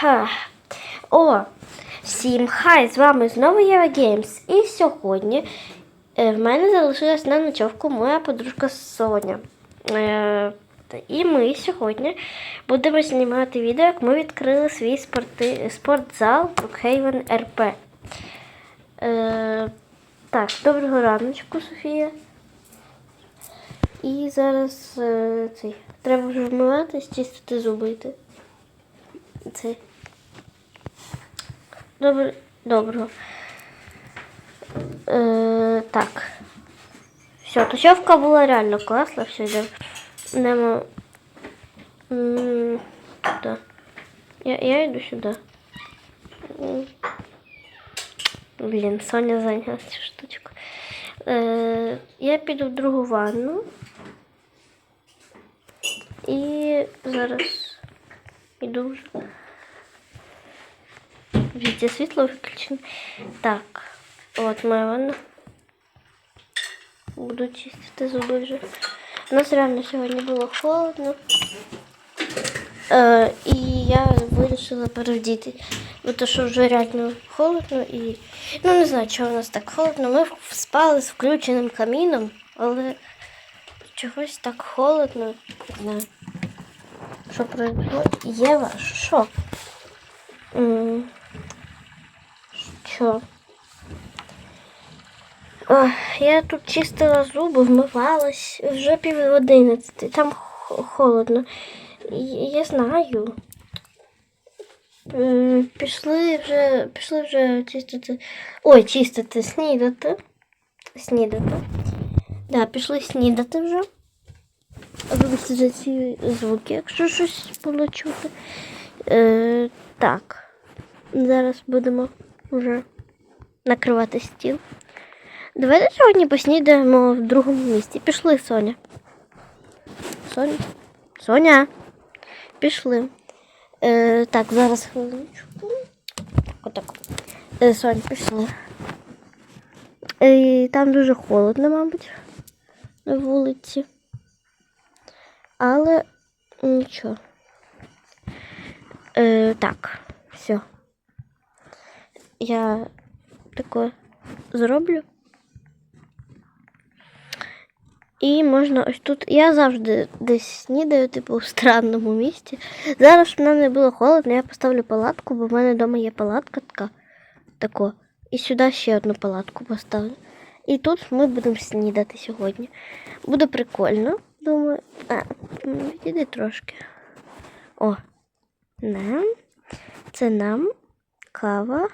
Ха. О, всім хай! З вами знову Єва Геймс. І сьогодні е, в мене залишилась на ночовку моя подружка Соня. Е, і ми сьогодні будемо знімати відео, як ми відкрили свій спорти, спортзал Brookhaven RP. Е, так, доброго раночку, Софія. І зараз цей, треба вже вмиватись, чистити зуби. йти. Добре, доброго. Е, так. Все, тусовка була реально класна, все йде. Немо. Да. Я, я йду сюди. Блін, Соня зайняла цю штучку. Е, я піду в другу ванну. І зараз іду вже. Везде світло виключено. Так, от моя ванна. Буду чистити зуби вже. У нас реально сьогодні було холодно. Е, і я вирішила перевдіти. Бо що вже реально холодно і. Ну не знаю, чого у нас так холодно. Ми спали з включеним каміном, але чогось так холодно. Не знаю. Що произошло? Єва, що? М, Що? Ох, я тут чистила зуби, вмивалась вже пів одинадцяти. Там холодно. Я знаю. Пішли вже, пішли вже чистити. Ой, чистити, снідати. Снідати. Да, пішли снідати вже. Вибачте за ці звуки, якщо щось було чути. Е, так. Зараз будемо вже накривати стіл. Давайте сьогодні поснідаємо в другому місці. Пішли, Соня. Соня. Соня. Пішли. Е, так, зараз хвилиночку. Отак. Е, Соня, пішли. Е, там дуже холодно, мабуть, на вулиці. Але нічого. Е, так. Я таке зроблю. І можна ось тут. Я завжди десь снідаю, типу, в странному місці. Зараз в мене не було холодно, я поставлю палатку, бо в мене вдома є палатка така. Тако. І сюди ще одну палатку поставлю. І тут ми будемо снідати сьогодні. Буде прикольно, думаю. А, м, відійди трошки. О, нам. Це нам. Кава.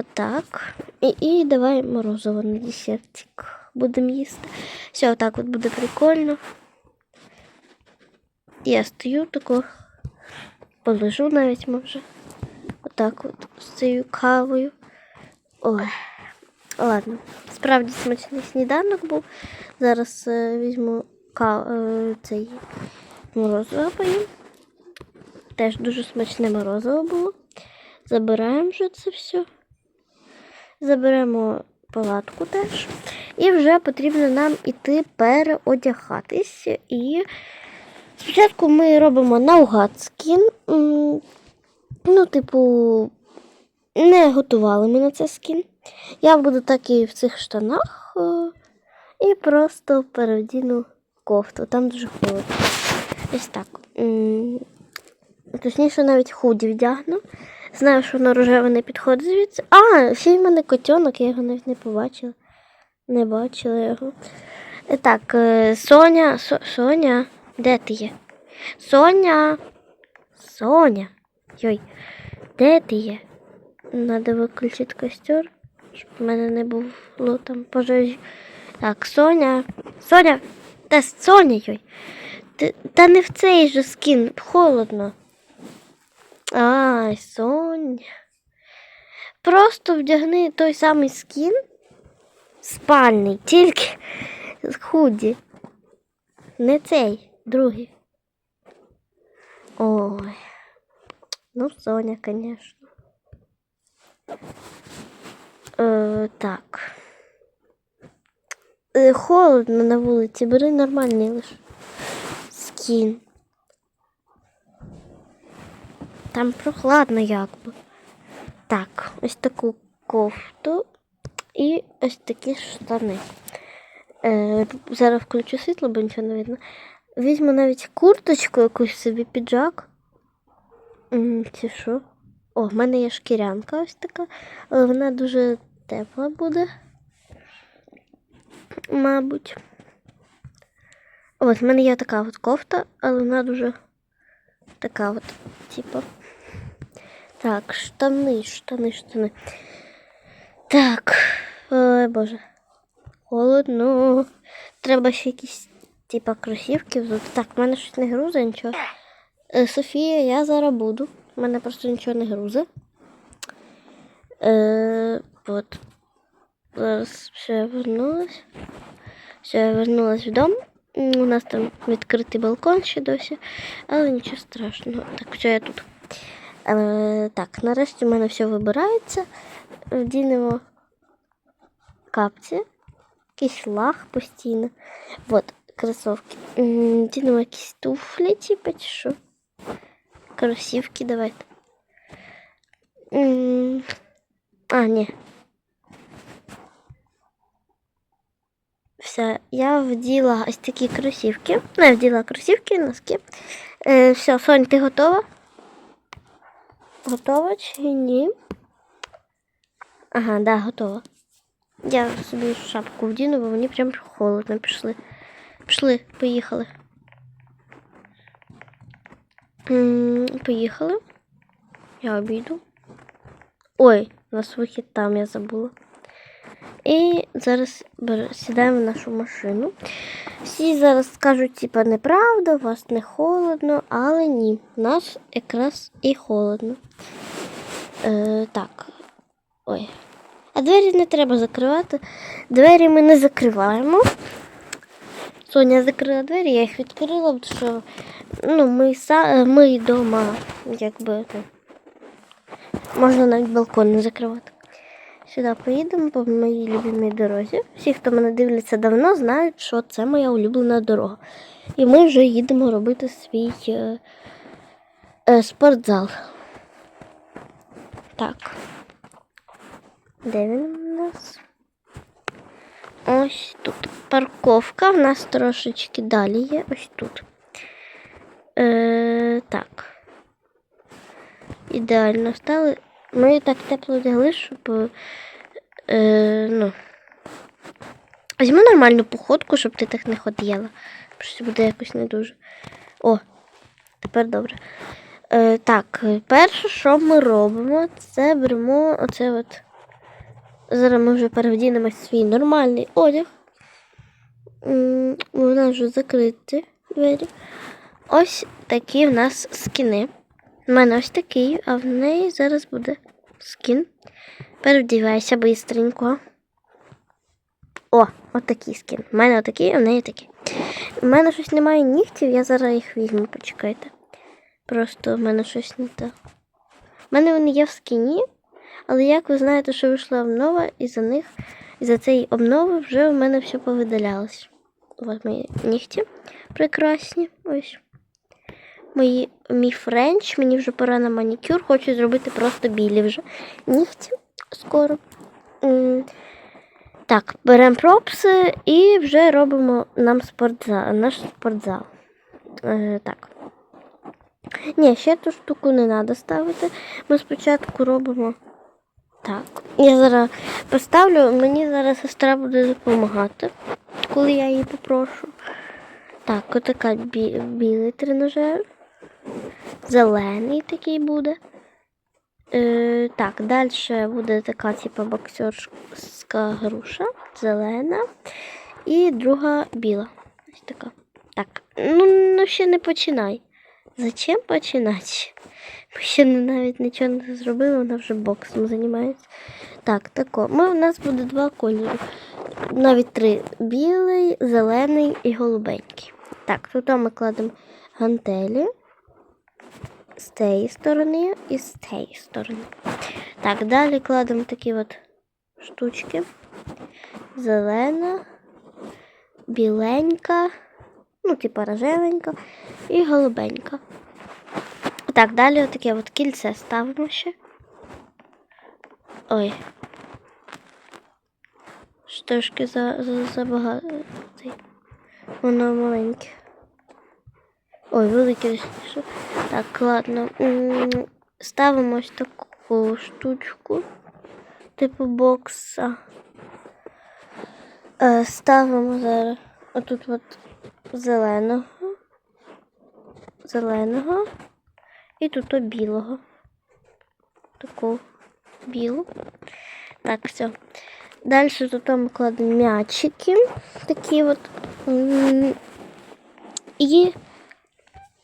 Отак. І, і давай морозиво на десертик. Будемо їсти. Все, отак от буде прикольно. Я стою тако, полежу навіть може. Отак от з цією кавою. Ой. Ладно. Справді смачний сніданок був. Зараз е, візьму ка, е, цей морозиво поїм. Теж дуже смачне морозиво було. Забираємо вже це все. Заберемо палатку теж. І вже потрібно нам іти переодягатись. І спочатку ми робимо наугад скін. Ну, типу, не готували ми на це скін. Я буду так і в цих штанах. е, І просто переодіну кофту. Там дуже холодно. Ось так. Точніше, навіть худі вдягну. Знаю, що воно рожеве не підходить звідси. А, ще й в мене котенок, я його навіть не побачила. Не бачила його. Е, Так, е, Соня, Со, Соня, де ти є? Соня. Соня. Йой, де ти є? Надо виключити костер, щоб в мене не було там пожежі. Так, Соня. Соня. Та Соня, йой. Та не в цей же скін, холодно. Ай, Соня. Просто вдягни той самий скін спальний, тільки худі. Не цей, другий. Ой. Ну, Соня, конечно. Е, так. Е, холодно на вулиці, бери нормальний лише скін. Там прохладно якби. Так, ось таку кофту і ось такі штани. Е, зараз включу світло, бо нічого не видно. Візьму навіть курточку, якусь собі піджак. Чи що? О, в мене є шкірянка ось така, але вона дуже тепла буде. Мабуть. От, в мене є така от кофта, але вона дуже така от, типу. Так, штани, штани, штани. Так, ой, боже. Холодно. Треба ще якісь, типа, кросівки взути. Так, в мене щось не грузить, нічого. Е, Софія, я зараз буду. У мене просто нічого не грузить. Е, от. Зараз все вернулась. Все, я вернулась в дом. М, У нас там відкритий балкон ще досі, але нічого страшного. Так, все я тут. Е, так, нарешті в мене все вибирається. Вдінемо капці, якийсь лах постійно. От, кросовки. Вдінемо якісь туфлі, типу, чи що. Кросівки давайте. А, ні. Все, я вділа ось такі кросівки. Ну, я вділа кросівки, носки. Е, все, Сонь, ти готова? Готова чи ні? Ага, да, готова. Я собі шапку вдіну, бо мені прям холодно пішли. Пішли, поїхали. М, Поїхали. Я обійду. Ой, у нас вихід там я забула. І зараз сідаємо в нашу машину. Всі зараз скажуть, типа, неправда, у вас не холодно, але ні, у нас якраз і холодно. Е, так. Ой. А двері не треба закривати. Двері ми не закриваємо. Соня закрила двері, я їх відкрила, тому що ну, ми, ми вдома, якби, ну, можна навіть балкон не закривати. Сюди поїдемо по моїй любимій дорозі. Всі, хто мене дивляться давно, знають, що це моя улюблена дорога. І ми вже їдемо робити свій е, е, спортзал. Так. Де він у нас? Ось тут. Парковка в нас трошечки далі є. Ось тут. Е, так. Ідеально стали. Ми так тепло одягли, щоб. Е, ну. Візьми нормальну походку, щоб ти так не ходила. Щось буде якось не дуже. О, тепер добре. Е, так, перше, що ми робимо, це беремо оце от. Зараз ми вже перевдінемо свій нормальний одяг. Нас вже закриті двері. Ось такі в нас скіни. У мене ось такий, а в неї зараз буде скін. Перевдівайся бистренько. О, отакий скін. У мене отакий, а в неї такий. У мене щось немає нігтів, я зараз їх візьму, почекайте. Просто в мене щось не так. У мене вони є в скіні, але як ви знаєте, що вийшла обнова, і за них, і за цієї обнови вже в мене все повидалялось. Ось мої нігті прекрасні. Ось. Мої, мій френч, мені вже пора на манікюр, хочу зробити просто білі вже нігті скоро. Так, беремо пропси і вже робимо нам спортзал, наш спортзал. Е, так. Ні, ще ту штуку не треба ставити. Ми спочатку робимо так. Я зараз поставлю, мені зараз сестра буде допомагати, коли я її попрошу. Так, отака бі- білий тренажер. Зелений такий буде. Е, так, далі буде така, типу, боксерська груша, зелена. І друга біла. Ось така. Так, ну, ну ще не починай. Зачем починати? Ми ще навіть нічого не зробили, вона вже боксом займається. Так, тако. Ми, у нас буде два кольори. Навіть три: білий, зелений і голубенький. Так, тут ми кладемо гантелі з цієї сторони і з цієї сторони. Так, далі кладемо такі от штучки. Зелена, біленька, ну, типа рожевенька і голубенька. Так, далі отаке от кільце ставимо ще. Ой. Ж Трошки за, за, забагато. Воно маленьке. Ой, точніше. Так, ладно. Ставимо ось таку штучку, типу бокса. Е, Ставимо зараз отут от зеленого. Зеленого. І тут о білого. Таку білу. Так, все. Далі тут ми кладемо м'ячики. Такі от. І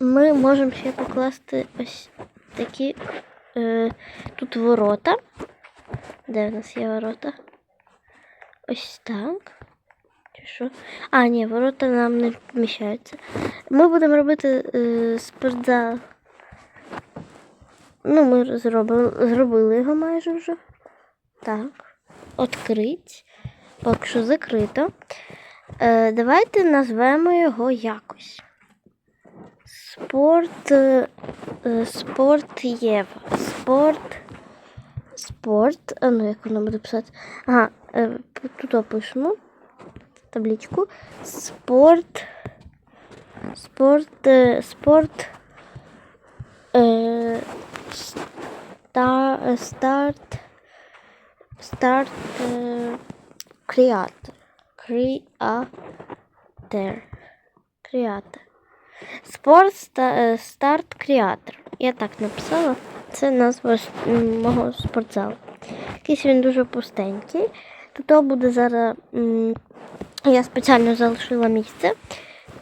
ми можемо ще покласти ось такі е, тут ворота. Де в нас є ворота? Ось так. Чи що? А, ні, ворота нам не вміщаються. Ми будемо робити е, спортзал. Ну, ми зробили, зробили його майже вже. Так. Открить. Поки що закрито. Е, давайте назвемо його якось. Спорт. е, Спорт Єва. Спорт. Спорт. А ну як воно буде писати? Ага, е, тут опишемо табличку. Спорт. Спорт. е, Спорт. Е, ста, старт. Старт. Е, креатор. Креатор. Креатор. Спорт е, старт креатор. Я так написала. Це назва мого спортзалу. Якийсь він дуже пустенький. Тут буде зараз. Я спеціально залишила місце.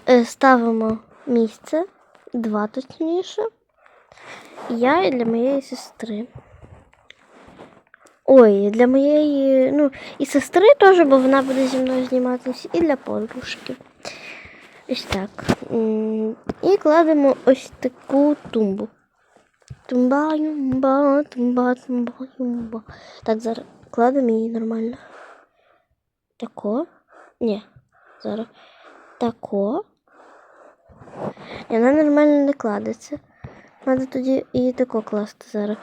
Е, Ставимо місце, два точніше. Я і для моєї сестри. Ой, для моєї, ну, і сестри теж, бо вона буде зі мною зніматися, і для подружки. Ось так. І кладемо ось таку тумбу. Тумба, юмба, тумба, тумба, юмба. Так, зараз кладемо її нормально. Тако. Ні, зараз. Тако. Ні, вона нормально не кладеться. Треба тоді її тако класти зараз.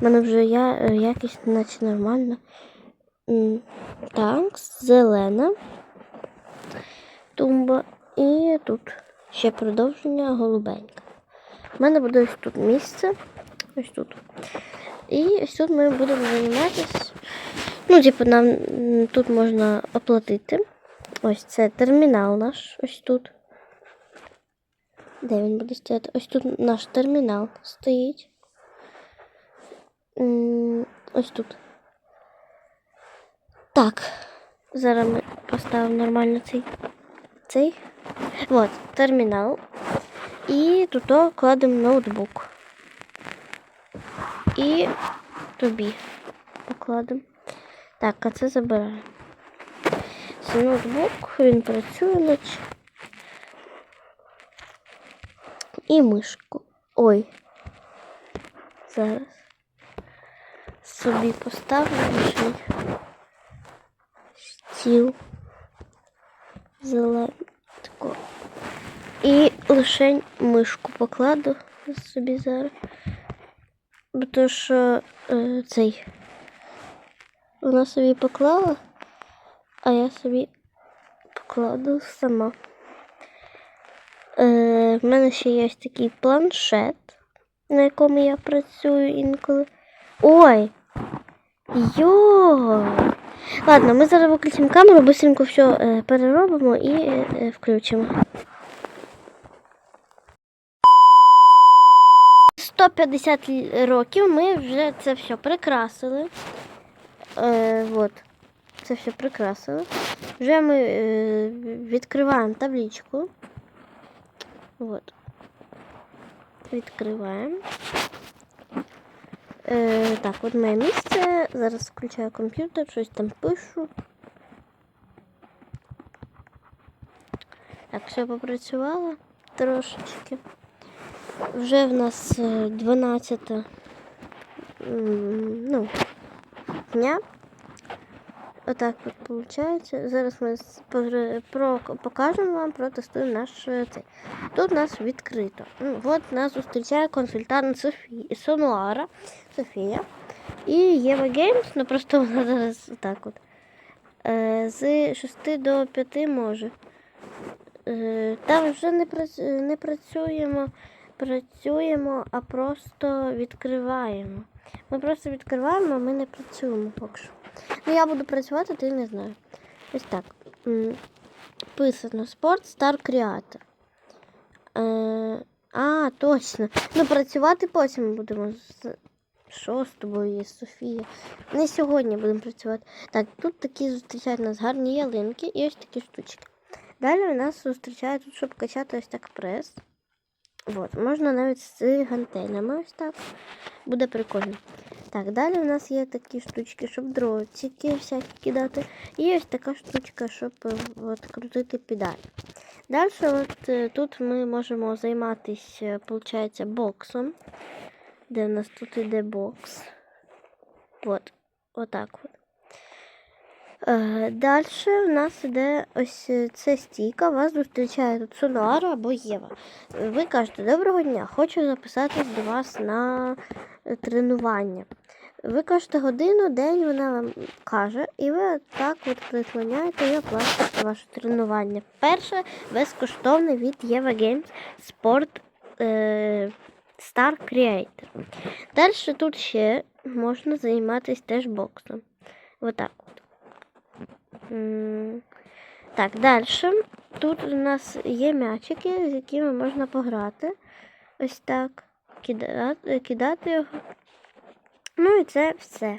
У мене вже я, якість наче нормально. М, Так, зелена. Тумба. І тут ще продовження голубенька. У мене буде ось тут місце. Ось тут. І ось тут ми будемо займатися. Ну, типу, нам тут можна оплатити. Ось це термінал наш. Ось тут. Де він буде стояти? Ось тут наш термінал стоїть. Ось тут. Так. Зараз ми поставимо нормально цей. Цей. От, термінал. І тут кладемо ноутбук. І тобі покладемо. Так, а це забираємо. Це ноутбук, він працює наче. І мишку. Ой. Зараз. Собі поставлю. Стіл. Зелений. Тако. І лишень мишку покладу собі зараз. Бо що е, цей. Вона собі поклала, а я собі покладу сама. Е, в мене ще є такий планшет, на якому я працюю інколи. Ой! Йо! Ладно, ми зараз виключимо камеру, быстренько все переробимо і е, е, включимо. 150 років ми вже це все прикрасили. Е, от. Це все прикрасили. Вже ми е, відкриваємо табличку. От. Відкриваємо. Е, так, от моє місце. Зараз включаю комп'ютер, щось там пишу. Так, все попрацювало трошечки. Вже в нас е, 12 ну, дня. Отак от виходить. Зараз ми покажемо вам, протестуємо наш цей. Тут нас відкрито. Ну, От нас зустрічає консультант Софії, Сонуара, Софія. І Єва Геймс, ну просто вона зараз так от. Е, з 6 до 5 може. Е, там вже не, не працюємо, працюємо, а просто відкриваємо. Ми просто відкриваємо, а ми не працюємо поки що. Ну, я буду працювати, ти не знаю. Ось так. Писано спорт Star Creator. Е, а, точно. Ну, працювати потім будемо. Що з тобою є, Софія? Не сьогодні будемо працювати. Так, тут такі зустрічають нас гарні ялинки і ось такі штучки. Далі у нас зустрічає тут, щоб качати ось так прес. От, можна навіть з гантелями ось так. Буде прикольно. Так, далі у нас є такі штучки, щоб дротики всякі кидати. І ось така штучка, щоб е, от, крутити педаль. Далі от, е, тут ми можемо займатися, виходить, боксом. Де у нас тут іде бокс. От, отак от. Е, Далі у нас іде ось е, це стійка, вас зустрічає тут Сонуара або Єва. Ви кажете, доброго дня, хочу записатись до вас на е, тренування. Ви кажете годину, день вона вам каже, і ви так от прислоняєте і оплачуєте ваше тренування. Перше безкоштовне від Єва Games Sport Star Creator. Далі тут ще можна займатися теж боксом. Отак от. Так, далі. Тут у нас є м'ячики, з якими можна пограти. Ось так. Кидати, кидати його. Ну і це все.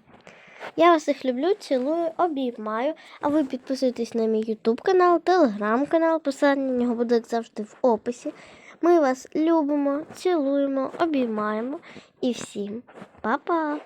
Я вас всіх люблю, цілую, обіймаю. А ви підписуйтесь на мій YouTube канал, телеграм канал, посилання на нього буде завжди в описі. Ми вас любимо, цілуємо, обіймаємо і всім па-па!